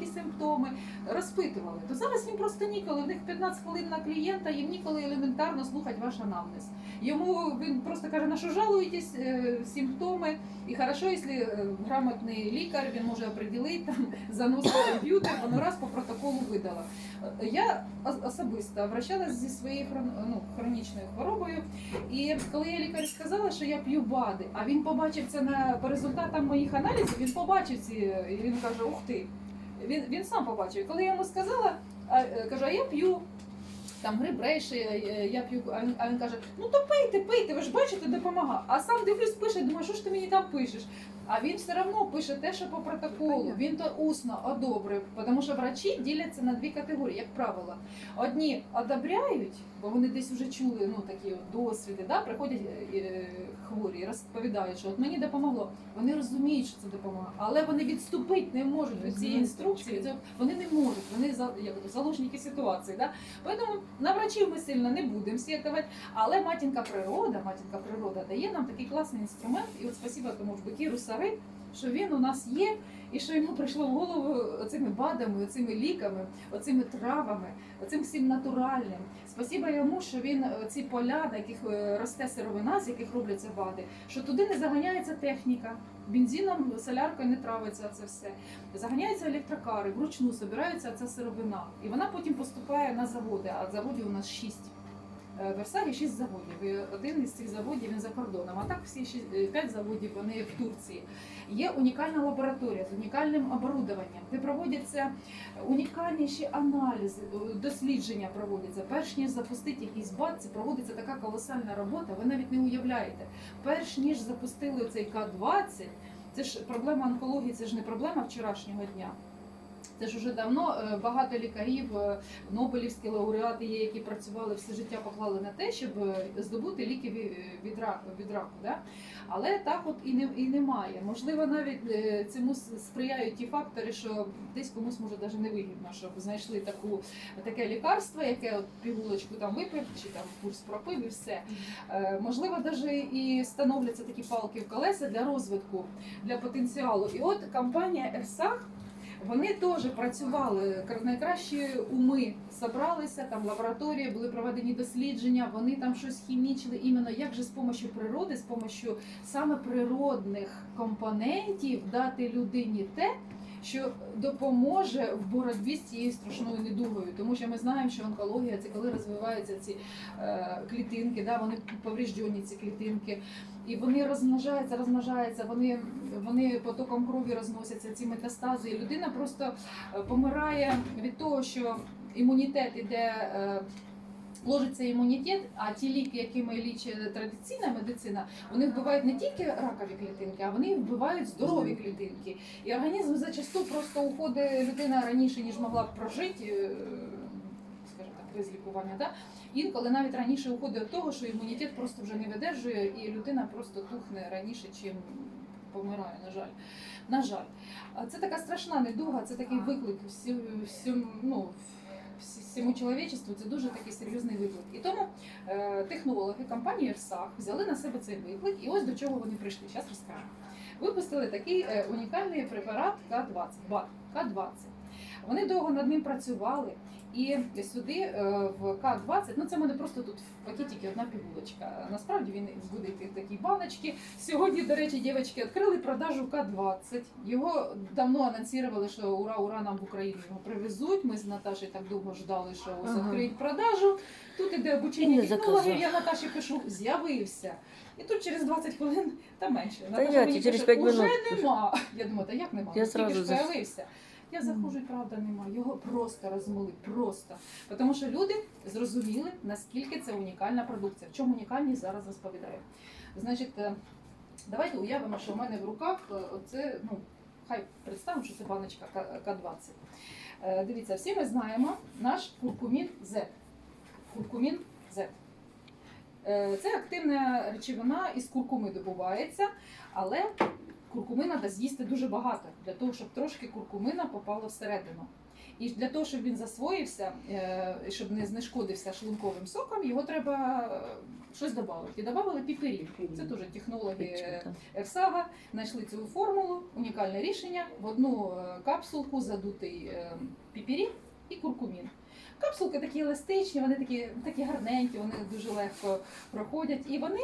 які симптоми, розпитували. То зараз їм просто ніколи. В них 15 хвилин на клієнта, їм ніколи елементарно слухати ваш анамнез. Йому він просто каже, на що жалуєтесь, е, симптоми. І хорошо, якщо е, грамотний лікар, він може определити, там, заносити комп'ютер, воно раз по протоколу видала. Я особисто обращалась зі своєю ну, хронічною хворобою, і коли я лікарю сказала, що я п'ю БАДи, а він побачив це на по результатам моїх аналізів, він побачив ці, і він каже, ух ти. Він, він сам побачив. Коли я йому сказала, е, кажу, а я п'ю. Там гриб рейші, е, я п'ю, а він, а він каже: ну то пийте, пийте, ви ж бачите, допомагає. А сам дивлюсь, пише, думаю, що ж ти мені там пишеш? А він все одно пише те, що по протоколу. Він то усно одобрив, тому що врачі діляться на дві категорії, як правило. Одні одобряють, бо вони десь вже чули ну такі от досвіди, да? приходять е, е, хворі і розповідають, що от мені допомогло. Вони розуміють, що це допомога, але вони відступити не можуть від цієї інструкції. Вони не можуть, вони за як заложники ситуації. Да? Тому на врачів ми сильно не будемо сітувати. Але матінка природа, матінка природа дає нам такий класний інструмент. І от спасіба тому ж Бекіру Сари, що він у нас є, і що йому прийшло в голову оцими БАДами, оцими ліками, оцими травами, оцим всім натуральним. Спасіба йому, що він е, ці поля, на яких е, росте сировина, з яких робляться БАДи, що туди не заганяється техніка. Бензином, соляркою не травиться це все. Заганяються електрокари, вручну збирається ця сировина. І вона потім поступає на заводи, а заводів у нас шість. Е, Версалі шість заводів. І один із цих заводів він за кордоном. А так всі шість- е, п'ять заводів вони в Турції. Є унікальна лабораторія з унікальним оборудованням, де проводяться унікальніші аналізи, е, дослідження проводяться. Перш ніж запустити якийсь бат, це проводиться така колосальна робота. Ви навіть не уявляєте. Перш ніж запустили цей К-20, це ж проблема онкології, це ж не проблема вчорашнього дня. Це ж уже давно е, багато лікарів, е, Нобелівські лауреати є, які працювали все життя, поклали на те, щоб е, здобути ліки від раку. Від раку да? Але так от і не і немає. Можливо, навіть цьому сприяють ті фактори, що десь комусь може навіть не вигідно, щоб знайшли таку таке лікарство, яке от пігулочку там випив, чи там курс пропив і все. Можливо, навіть і становляться такі палки в колеса для розвитку, для потенціалу. І от компанія Ерсах. Вони теж працювали кр- найкращі уми зібралися, там лабораторії були проведені дослідження. Вони там щось хімічили іменно як же з допомогою природи, з допомогою саме природних компонентів дати людині те, що допоможе в боротьбі з цією страшною недугою. Тому що ми знаємо, що онкологія це коли розвиваються ці е, клітинки, да, вони повреждені ці клітинки. І вони розмножаються, розмножаються, вони, вони потоком крові розносяться, ці метастази. І людина просто е, помирає від того, що імунітет іде. е, Ложиться імунітет, а ті ліки, якими лічить традиційна медицина, вони вбивають не тільки ракові клітинки, а вони вбивають здорові клітинки. І організм зачасту просто уходить людина раніше, ніж могла б прожити, е, без лікування. Да? Інколи навіть раніше уходить від того, що імунітет просто вже не видержує, і людина просто тухне раніше, чим помирає, на жаль. На жаль, це така страшна недуга, це такий виклик всі, всім, ну, всьому чоловічеству. Це дуже такий серйозний виклик. І тому е, технологи компанії Ерсах взяли на себе цей виклик, і ось до чого вони прийшли. Зараз розкажу. Випустили такий е, унікальний препарат К-20, БАТ, К-20. Вони довго над ним працювали. І сюди е, в К-20, ну це в мене просто тут в пакетики одна пігулочка. Насправді він буде йти в такій баночці. Сьогодні, до речі, дівчатки відкрили продажу К-20. Його давно анонсували, що ура, ура, нам в Україну його привезуть. Ми з Наташею так довго ждали, що ось Ага. відкриють продажу. Тут іде обучення технологів, я Наташі пишу, з'явився. І тут через 20 хвилин та менше. Наташа я мені пише, уже нема. Я думаю, та як нема? Я Ну, тільки ж з'явився. Я заходжу, і правда нема. Його просто розмили, просто. Тому що люди зрозуміли, наскільки це унікальна продукція. В чому унікальність зараз розповідаю. Значить, е, давайте уявимо, що в мене в руках е, оце, ну, хай представимо, що це баночка К- К-20. Е, Дивіться, всі ми знаємо наш куркумін Z. Куркумін Z. Це активна речовина із куркуми добувається, але куркуми треба з'їсти дуже багато для того, щоб трошки куркумина попало всередину. І для того, щоб він засвоївся, е, щоб не знешкодився шлунковим соком, його треба е, щось додати. І додали піперін. Це теж технологи Ерсага знайшли цю формулу, унікальне рішення. В одну е, капсулку задутий піпірін і куркумін. Капсулки такі еластичні, вони такі, такі гарненькі, вони дуже легко проходять. І вони,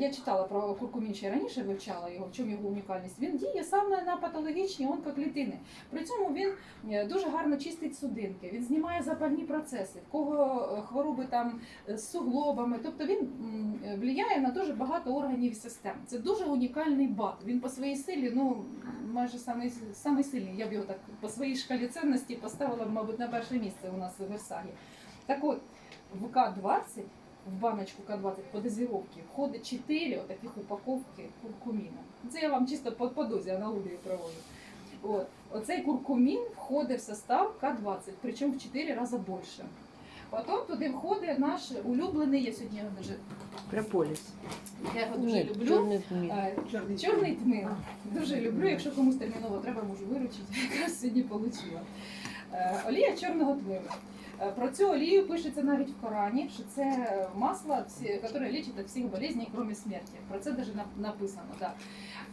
я читала про куркумін раніше, вивчала його, в чому його унікальність. Він діє саме на патологічні онкоклітини. При цьому він е, дуже гарно чистить судинки, він знімає запальні процеси, в кого е, хвороби там е, з суглобами. Тобто він е, на дуже багато органів і систем. Це дуже унікальний бат. Він по своїй силі, ну майже самий, самий сильний. Я б його так по своїй шкалі цінності поставила, мабуть, на перше місце у нас в Версагі. Так от, в К-20, в баночку К-20 по дозировці входить 4 таких упаковки куркуміна. Це я вам чисто по, по дозі аналогію проводжу. От. Оцей куркумін входить в состав К-20, причому в 4 рази більше. Потім туди входить наш улюблений, я сьогодні його дуже, Прополіс. я його дуже Ні, люблю. чорний тмін. Е, Чорний тмин. Дуже люблю. Якщо комусь терміново треба, можу виручити. Якраз сьогодні отримала. Олія чорного тмину. Е, Про цю олію пишеться навіть в Корані, що це масло, всі- яке лічить від всіх болезней, крім смерті. Про це навіть написано. Да.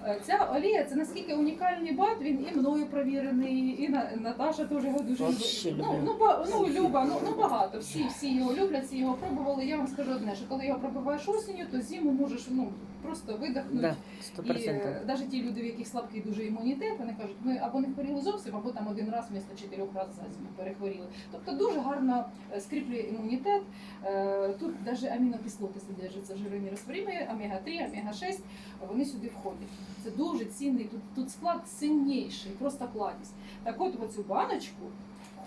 Е, Ця олія це наскільки унікальний бат, він і мною провірений, і На- Наташа теж його дуже любить. Ну, ну, ну, Люба, ну, ну багато. Всі, всі його люблять, всі його пробували. Я вам скажу одне, що коли його пробиваєш осінню, то зиму можеш ну, просто видихнути. Да, І процентів. навіть ті люди, в яких слабкий дуже імунітет, вони кажуть, ми або не хворіли зовсім, або там один раз вмісто чотирьох разів за зиму перехворіли. Тобто дуже гарно е, скріплює імунітет. Е, Тут навіть амінокислоти содержаться жирові розтворимі, омега-3, омега-6, вони сюди входять. Це дуже цінний, тут, тут склад сильніший, просто кладість. Так от в оцю баночку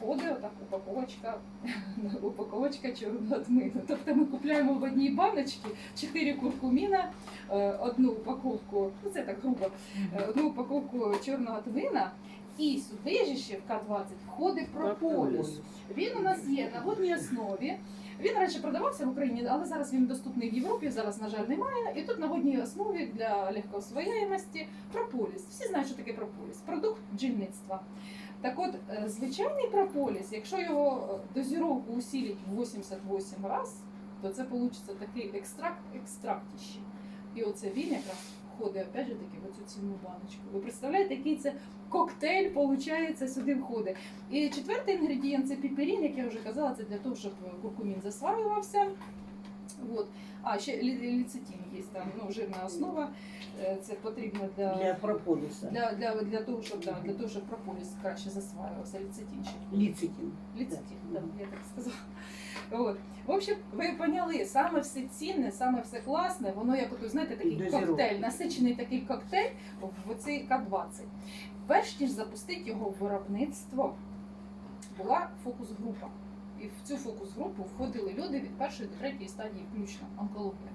входить отак упаковочка, упаковочка чорного тмину. Тобто ми купуємо в одній баночці 4 куркуміна, е, одну упаковку, ну це так грубо, е, одну упаковку чорного тмина. І сюди же ще в К-20 входить прополіс. Він у нас є на водній основі. Він раніше продавався в Україні, але зараз він доступний в Європі. Зараз, на жаль, немає. І тут на водній основі для легкосвояємості прополіс. Всі знають, що таке прополіс. Продукт бджільництва. Так от, е, звичайний прополіс, якщо його е, дозіровку усилить в 88 разів, то це вийде такий екстракт екстрактіще. І оце він якраз входить опять же таки в оцю цінну баночку. Ви представляєте, який це коктейль, виходить, сюди входить. І четвертий інгредієнт це піперін, як я вже казала, це для того, щоб куркумін засваювався. От. А ще лі- ліцетин є там, ну, жирна основа. Е, Це потрібно Для для, прополиса. для, для, для, того, щоб, да, для того, щоб прополіс краще засваювався. Ліцетин ще. Ліцитин. Ліцетин, да, я так сказала. От. В общем, ви поняли, саме все цінне, саме все класне, воно як от, знаєте, такий Дозіровка. коктейль, насичений такий коктейль в цей К-20. Перш ніж запустити його в виробництво, була фокус-група. І в цю фокус-групу входили люди від першої до третьої стадії, включно онкологія.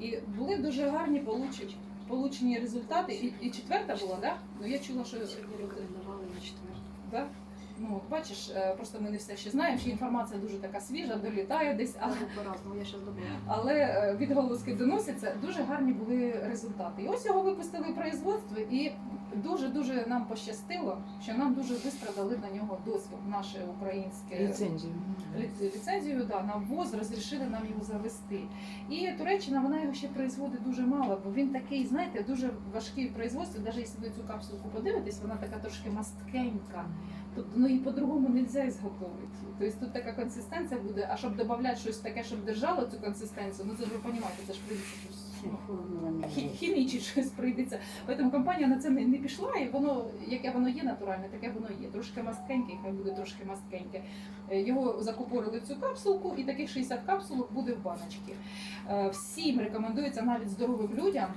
І були дуже гарні получені, получені результати. І, і четверта була, да? Ну я чула, що Рекомендували на четверту. Да? Ну, от бачиш, е, просто ми не все ще знаємо, що інформація дуже така свіжа, долітає десь, але, Але я зараз але відголоски доносяться. Дуже гарні були результати. І ось його випустили в производство, і дуже-дуже нам пощастило, що нам дуже швидко дали на нього дозвіл, наше українське Ліцензію. ліцензію да, на ввоз, розрішили нам його завести. І Туреччина вона його ще производить дуже мало, бо він такий, знаєте, дуже важкий в производстві. Навіть якщо ви цю капсулку подивитесь, вона така трошки масткенька. Тобто ну і по-другому не можна зготовити. Тобто тут така консистенція буде, а щоб додати щось таке, щоб держало цю консистенцію, ну це ж ви розумієте, це ж прийдеться щось, ну, щось прийдеться. Тому компанія на це не, не пішла, і воно, яке воно є натуральне, таке воно є. Трошки масткеньке, хай буде трошки масткеньке. Е, Його закупорили в цю капсулку, і таких 60 капсулок буде в баночці. Е, Всім рекомендується навіть здоровим людям,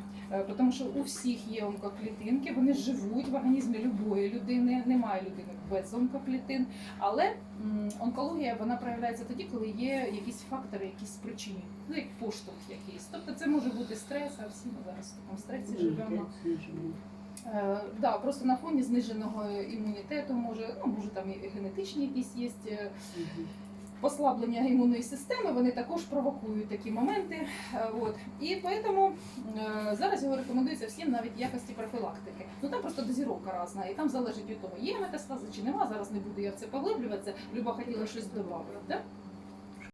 тому що у всіх є онкоклітинки, вони живуть в організмі любої людини, немає людини без онкоклітин. Але онкологія вона проявляється тоді, коли є якісь фактори, якісь спричинні, ну як поштовх якийсь. Тобто це може бути стрес, а всі ми зараз в такому стресі живемо. Е, да, просто на фоні зниженого імунітету може, ну може там і генетичні якісь є е, послаблення імунної системи, вони також провокують такі моменти. Е, От. І тому е, зараз його рекомендується всім навіть в якості профілактики. Ну там просто дозіровка різна, і там залежить від того, є метастази чи нема. Зараз не буду я в це поглиблюватися. Люба хотіла щось додати. Да?